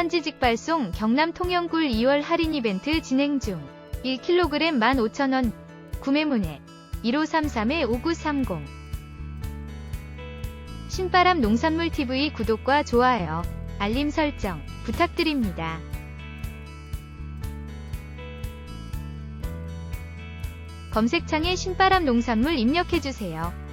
산지직발송 경남 통영굴 2월 할인 이벤트 진행 중 1kg 15,000원 구매문의 1533-5930 신바람 농산물 TV 구독과 좋아요, 알림 설정 부탁드립니다. 검색창에 신바람 농산물 입력해주세요.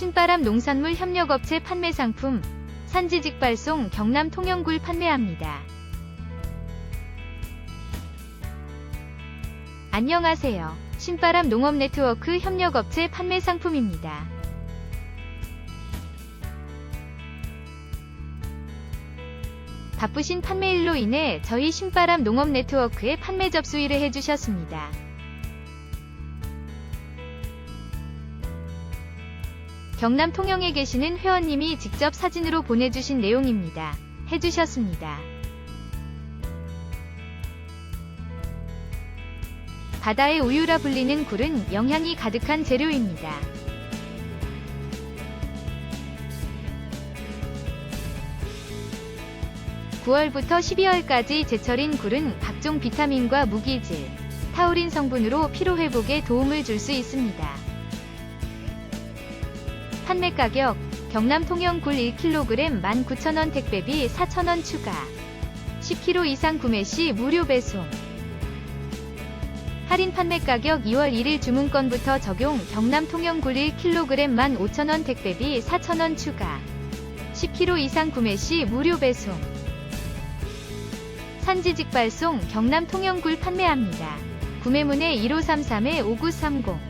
신바람 농산물 협력업체 판매 상품 산지 직발송 경남 통영굴 판매합니다. 안녕하세요. 신바람 농업 네트워크 협력업체 판매 상품입니다. 바쁘신 판매일로 인해 저희 신바람 농업 네트워크에 판매 접수일을 해주셨습니다. 경남 통영에 계시는 회원님이 직접 사진으로 보내주신 내용입니다. 해주셨습니다. 바다의 우유라 불리는 굴은 영양이 가득한 재료입니다. (9월부터 12월까지) 제철인 굴은 각종 비타민과 무기질, 타우린 성분으로 피로회복에 도움을 줄 수 있습니다. 판매 가격 경남 통영 굴 1kg 19,000원 택배비 4,000원 추가. 10kg 이상 구매 시 무료 배송. 할인 판매 가격 2월 1일 주문건부터 적용 경남 통영 굴 1kg 15,000원 택배비 4,000원 추가. 10kg 이상 구매 시 무료 배송. 산지 직발송 경남 통영 굴 판매합니다. 구매문의 1533-5930